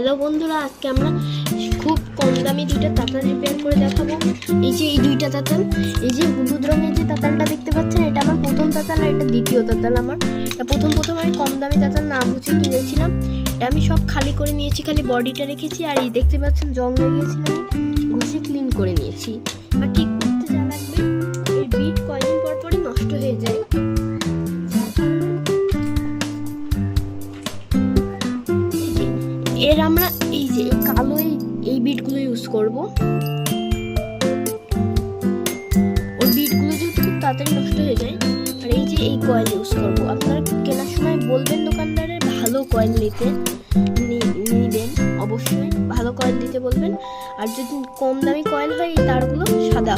Hello বন্ধুরা, আজকে আমরা খুব কম দামি দুইটা তাতাল রিপেয়ার করে দেখাবো। এই যে এই দুইটা তাতাল, এই যে হলুদ রঙের যে তাতালটা দেখতে পাচ্ছেন, এটা আমার প্রথম তাতাল আর এটা দ্বিতীয় তাতাল আমার। প্রথম প্রথম আমি কম দামি তাতাল না বুঝে কিনেছিলাম। এটা আমি সব খালি করে নিয়েছি, খালি বডিটা রেখেছি, আর এই দেখতে পাচ্ছেন জং লেগেছিল আমি ঘষে ক্লিন করে নিয়েছি। আর ঠিক করতে যা লাগবে, এই বিট কয়দিন পর পরই নষ্ট হয়ে যায়। এর আমরা এই যে কালো এই- বিটগুলো ইউজ করব। ওই বিটগুলো যেহেতু খুব তাড়াতাড়ি নষ্ট হয়ে যায়, আর এই যে এই কয়েল ইউজ করব। আপনারা কেনার সময় বলবেন দোকানদারের ভালো কয়েল নিতে নিবেন, অবশ্যই ভালো কয়েল দিতে বলবেন। আর যদি কম দামি কয়েল হয়, এই তারগুলো সাদা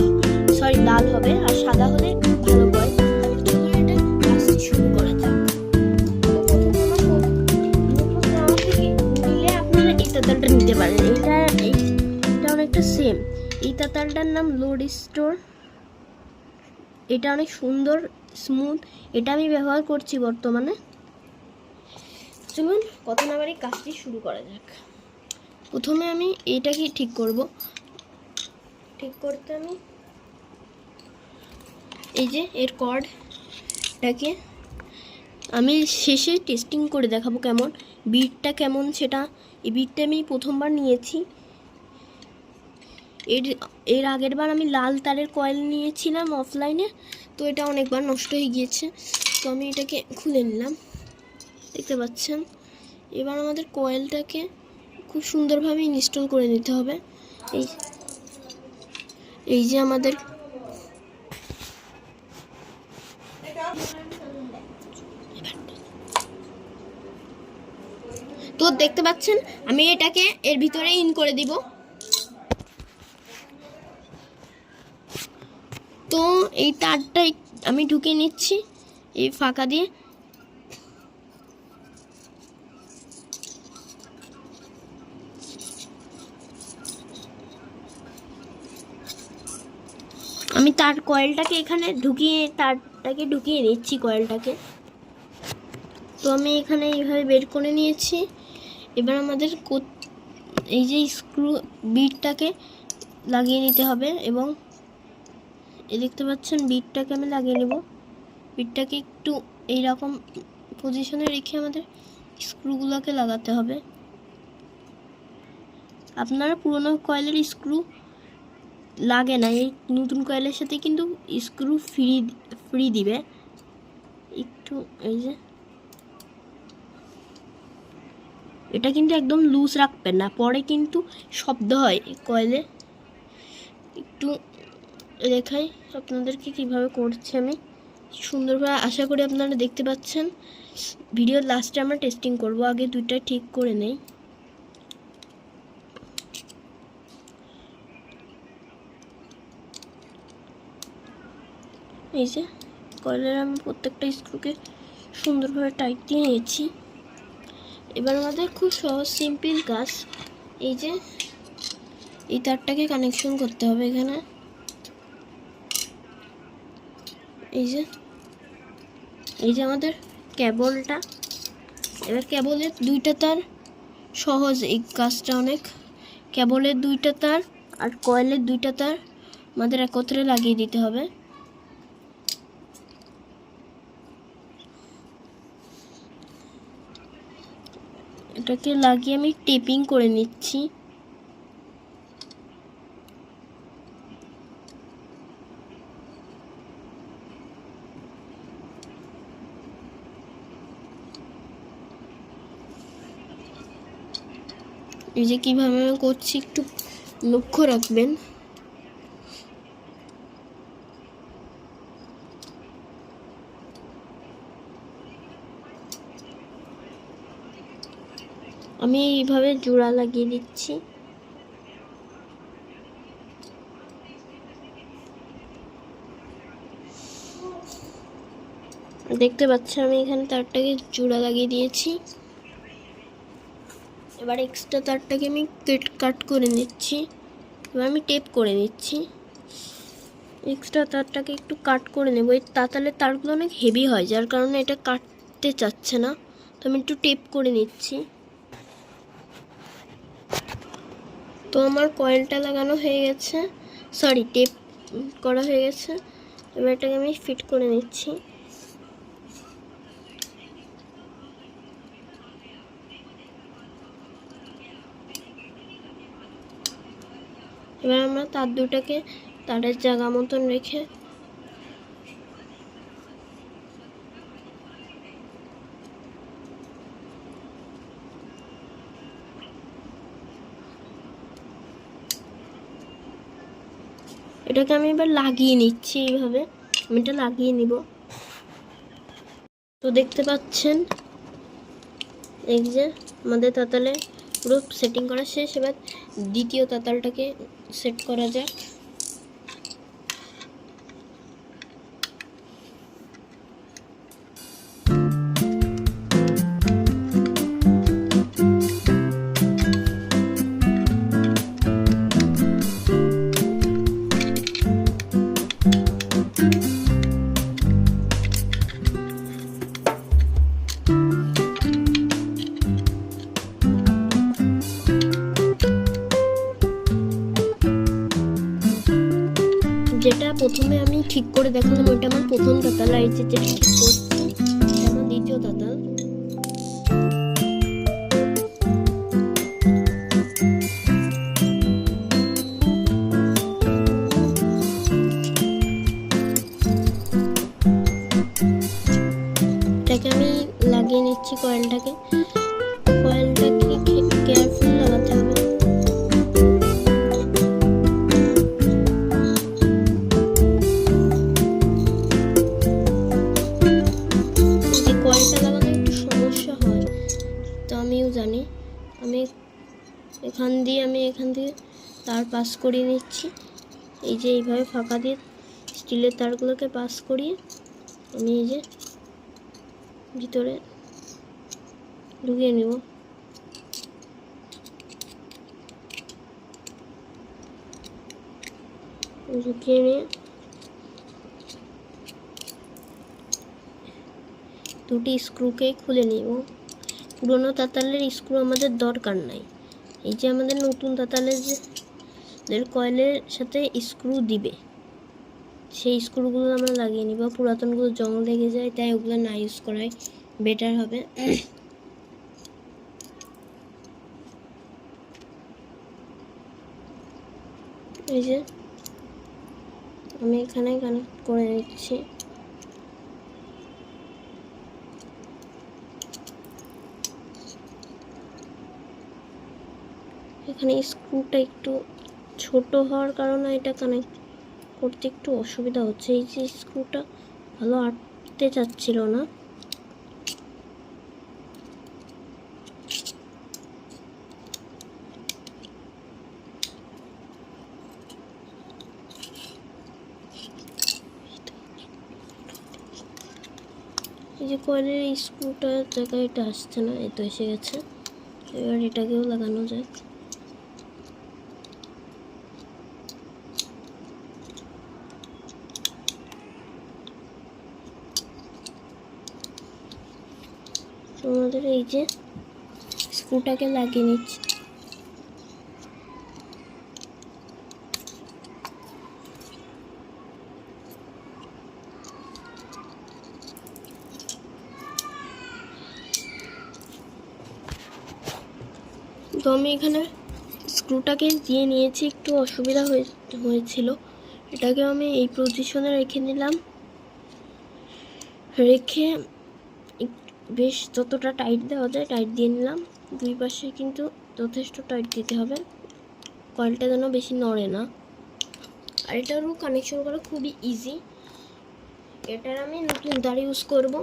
সরি লাল হবে, আর সাদা হলে ভালো এই নাম লোড স্টোর। এটা অনেক সুন্দর, স্মুথ। এটা আমি ব্যবহার করছি বর্তমানে। চলুন কত নাম্বার এই কাজটি শুরু করা যাক। প্রথমে আমি এটাকে ঠিক করব। ঠিক করতে আমি এই যে এর কর্ডটাকে আমি শেষে টেস্টিং করে দেখাবো কেমন, বিটটা কেমন সেটা। এই বিটটা আমি প্রথমবার নিয়েছি। এর এর আগের বার আমি লাল তারের কয়েল নিয়েছিলাম অফলাইনে তো এটা অনেকবার নষ্ট হয়ে গিয়েছে। তো আমি এটাকে খুলে নিলাম। দেখতে পাচ্ছেন? এবার আমাদের কয়েলটাকে খুব সুন্দরভাবে ইনস্টল করে নিতে হবে। এই এই যে আমাদের তো দেখতে পাচ্ছেন? আমি এটাকে এর ভিতরে ইন করে দিব। তো এই তারটা আমি ঢুকিয়ে নিচ্ছি, এই ফাঁকা দিয়ে। আমি তার কয়েলটাকে এখানে ঢুকিয়ে, তারটাকে ঢুকিয়ে নিচ্ছি কয়েলটাকে। তো আমি এখানে এইভাবে বের করে নিয়েছি। এবার আমাদের এই যে স্ক্রু বিটটাকে লাগিয়ে নিতে হবে এবং এই দেখতে পাচ্ছেন বিটটাকে আমি লাগিয়ে নেব। বিটটাকে একটু এইরকম পজিশনে রেখে আমাদের স্ক্রুগুলোকে লাগাতে হবে। আপনারা পুরোনো কয়েলের স্ক্রু লাগে না, এই নতুন কয়েলের সাথে কিন্তু স্ক্রু ফ্রি ফ্রি দিবে। একটু এই যে, এটা কিন্তু একদম লুজ রাখবেন না, পরে কিন্তু শব্দ হয় এই কয়েলে একটু দেখাই আপনাদেরকে কীভাবে করছি আমি। সুন্দরভাবে আশা করি আপনারা দেখতে পাচ্ছেন। ভিডিওর লাস্টে আমরা টেস্টিং করব, আগে দুইটা ঠিক করে নেই। এই যে, কয়েলের আমি প্রত্যেকটা স্ক্রুকে সুন্দরভাবে টাইট দিয়ে নিয়েছি। এবার আমাদের খুব সহজ সিম্পল কাজ, এই যে, এই তারটাকে কানেকশন করতে হবে এখানে। এই যে এই যে আমাদের কেবলটা। এবার কেবলের দুইটা তার সহজ, এই কাজটা অনেক। কেবলের দুইটা তার আর কয়েলের দুইটা তার আমাদের একত্রে লাগিয়ে দিতে হবে। এটাকে লাগিয়ে আমি টেপিং করে নিচ্ছি। এই যে কীভাবে আমি করছি একটু লক্ষ্য রাখবেন। আমি এইভাবে জোড়া লাগিয়ে দিচ্ছি। দেখতে পাচ্ছি আমি এখানে তারটাকে জোড়া লাগিয়ে দিয়েছি। এবার এক্সট্রা তারটাকে আমি কেট কাট করে নিচ্ছি। এবার আমি টেপ করে নিচ্ছি। এক্সট্রা তারটাকে একটু কাট করে নেব। এই তাতালের তারগুলো অনেক হেভি হয়, যার কারণে এটা কাটতে চাচ্ছে না। তো আমি একটু টেপ করে নিচ্ছি। তো আমার কয়েলটা লাগানো হয়ে গেছে। সরি টেপ করা হয়ে গেছে। এবার এটাকে আমি ফিট করে নিচ্ছি। এবার আমরা তার দুটাকে তারের জায়গা মতন রেখে এটাকে আমি এবার লাগিয়ে নিচ্ছি এইভাবে। আমি এটা লাগিয়ে নিব। তো দেখতে পাচ্ছেন, এই যে আমাদের তাতালে পুরো সেটিং করা শেষ এবার দ্বিতীয় তাতালটাকে সেট করা যাক। প্রথমে আমি ঠিক করে দেখালাম, ওইটা আমার প্রথম তাতাল আর যে ঠিক করছি আমার দ্বিতীয় তাতাল এটাকে আমি লাগিয়ে নিচ্ছি কয়েলটাকে পাস করিয়ে নিচ্ছি। এই যে এইভাবে ফাঁকা দিয়ে স্টিলের তারগুলোকে পাস করিয়ে আমি এই যে ভিতরে ঢুকিয়ে নেব। ঢুকিয়ে নিয়ে দুটি স্ক্রুকে খুলে নিব। পুরনো তাতালের স্ক্রু আমাদের দরকার নাই। এই যে আমাদের নতুন তাতালের যে দের কয়েলের সাথে স্ক্রু দিবে। সেই স্ক্রুগুলো আমরা লাগিয়ে নিব। পুরাতনগুলো জং লেগে যায়, তাই ওগুলো না ইউজ করাই বেটার হবে। এই যে, আমি এখানে কানেক্ট করে নিচ্ছি। এখানে স্ক্রুটা একটু ছোট হওয়ার কারণে এটা কানেক্ট করতে একটু অসুবিধা হচ্ছে। এই যে স্ক্রুটা ভালো আটতে চাচ্ছিল না। এই যে কয়েলের স্ক্রুটার জায়গায় এটা আসছে না, এই তো এসে গেছে। এবার এটাকেও লাগানো যাক আমাদের এই যে স্ক্রুটাকে লাগিয়ে নিচ্ছি। তো আমি এখানে স্ক্রুটাকে দিয়ে নিয়েছি, একটু অসুবিধা হয়ে, হয়েছিল। এটাকে আমি এই পজিশনে রেখে নিলাম। রেখে বেশ যতটা টাইট দেওয়া যায় টাইট দিয়ে নিলাম। দুই পাশে কিন্তু যথেষ্ট টাইট দিতে হবে। কয়েলটা যেন বেশি নড়ে না। আর এটারও কানেকশন করা খুবই ইজি এটার আমি নতুন তার ইউজ করব।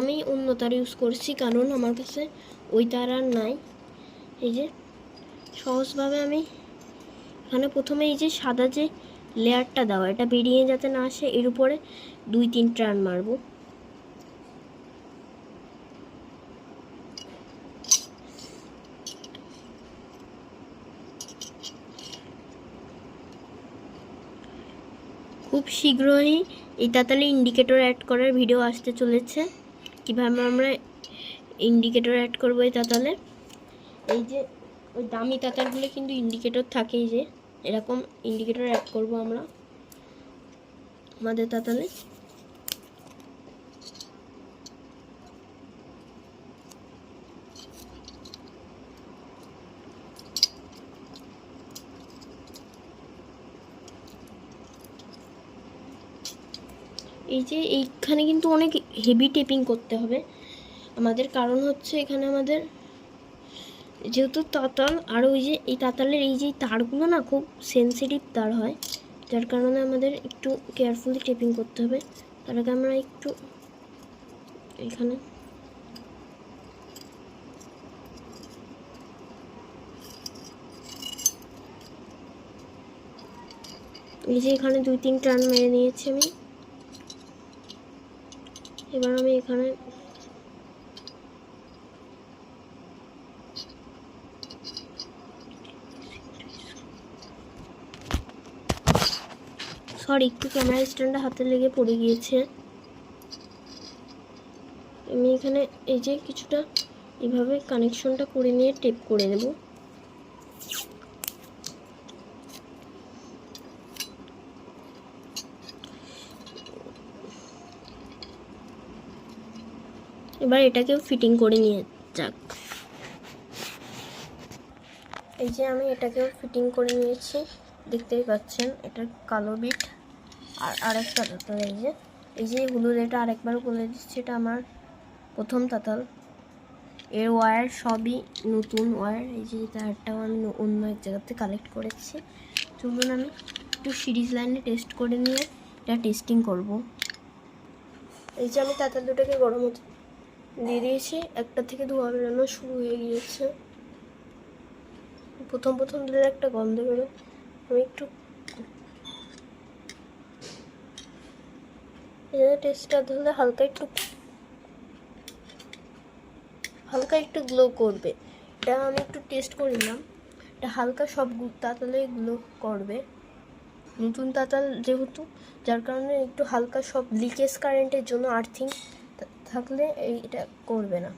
আমি অন্য তার ইউজ করছি কারণ আমার কাছে ওই তার আর নাই। এই যে সহজভাবে আমি এখানে প্রথমে এই যে সাদা যে লেয়ারটা দেওয়া, এটা বেরিয়ে যাতে না আসে, এর উপরে দুই তিন টার্ন মারবো। খুব শীঘ্রই এই তাতালে ইন্ডিকেটর অ্যাড করার ভিডিও আসতে চলেছে। কীভাবে আমরা ইন্ডিকেটর অ্যাড করব এই তাতালে? এই যে, ওই দামি তাতালগুলো কিন্তু ইন্ডিকেটর থাকেই যে, এরকম ইন্ডিকেটর অ্যাড করব আমরা আমাদের তাতালে। এই যে এইখানে কিন্তু অনেক হেভি টেপিং করতে হবে। আমাদের কারণ হচ্ছে এখানে আমাদের যেহেতু তাতাল, আর ওই যে এই তাতালের এই যে তারগুলো না খুব সেনসিটিভ তার হয়, যার কারণে আমাদের একটু কেয়ারফুলি টেপিং করতে হবে। তার আগে আমরা একটু এখানে এই যে এখানে দুই তিন টার্ন মেরে নিয়েছি আমি। এবার আমি এখানে সরি, একটু ক্যামেরা স্ট্যান্ডটা হাতে লেগে পড়ে গিয়েছে। আমি এখানে এই যে কিছুটা এভাবে কানেকশনটা করে নিয়ে টেপ করে নেব। এবার এটাকেও ফিটিং করে নিয়ে যাক। এই যে আমি এটাকেও ফিটিং করে নিয়েছি, দেখতেই পাচ্ছেন এটা কালো বিট আর আরেকটা তাতাল এই যে এই যে হলুদ এটা আরেকবার বলে দিচ্ছি, এটা আমার প্রথম তাতাল এর ওয়্যার সবই নতুন ওয়্যার এই যে তারটাও আমি অন্য এক জায়গাতে কালেক্ট করেছি। চলুন আমি একটু সিরিজ লাইনে টেস্ট করে নিয়ে এটা টেস্টিং করব। এই যে আমি তাতাল দুটোকে গরম হতে দিয়ে দিয়েছি একটা থেকে ধোয়া বেরোনো শুরু হয়ে গিয়েছে। প্রথম প্রথম দিলে একটা গন্ধ বেরো আমি একটু টেস্টটা ধরলে হালকা একটু হালকা একটু গ্লো করবে। এটা আমি একটু টেস্ট করে নিলাম। এটা হালকা সব তাতালে গ্লো করবে। নতুন তাতাল যেহেতু, যার কারণে একটু হালকা সব লিকেজ কারেন্টের জন্য আর্থিং থাকলে এই এটা করবে না।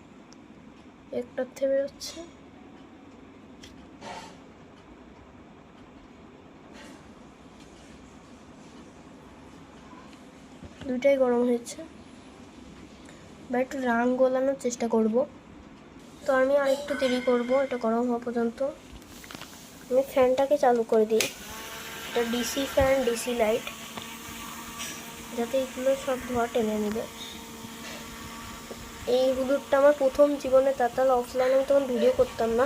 একটার থেকে বেরোচ্ছে দুইটাই গরম হয়েছে। বা একটু রাং গোলানোর চেষ্টা করব। তো আমি আর একটু দেরি করব, এটা গরম হওয়া পর্যন্ত। আমি ফ্যানটাকে চালু করে দিই। এটা ডিসি ফ্যান, ডিসি লাইট। যাতে এগুলো সব ধোয়া টেনে নেবে। এই হলুদটা আমার প্রথম জীবনে তাতাল অফলাইনে আমি তখন ভিডিও করতাম না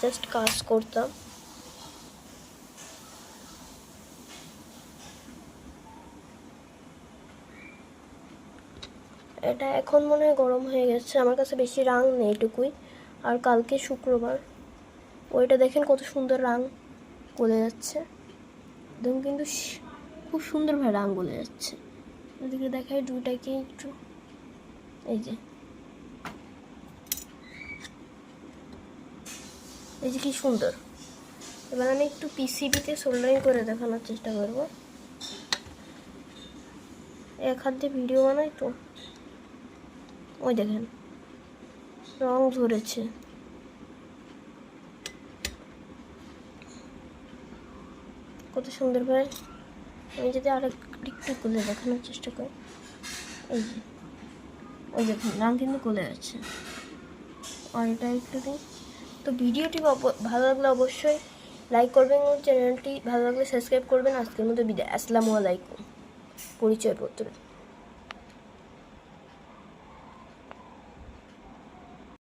জাস্ট কাজ করতাম। এটা এখন মনে হয় গরম হয়ে গেছে, আমার কাছে বেশি রাং নেই এটুকুই। আর কালকে শুক্রবার, ওইটা দেখেন কত সুন্দর রাং গলে যাচ্ছে। একদম কিন্তু খুব সুন্দরভাবে রাং গলে যাচ্ছে। এদিকে দেখায় দুটাকে একটু, এই যে। এই যে কি সুন্দর। এবার আমি একটু পিসিবিতে সোল্ডারিং করে দেখানোর চেষ্টা করব। এক হাত দিয়ে ভিডিও বানাই তো। ওই দেখেন, রং ধরেছে। কত সুন্দর ভাই। আমি যদি আরেক একটু খুলে দেখানোর চেষ্টা করি। এই যে, ওই দেখুন, রং কিন্তু খুলে আছে আর এটা একটু দিই। তো ভিডিওটি ভালো লাগলে অবশ্যই লাইক করবেন এবং চ্যানেলটি ভালো লাগলে সাবস্ক্রাইব করবেন। আজকের মতো বিদায়। আসসালামু আলাইকুম। পরিচয়পত্র।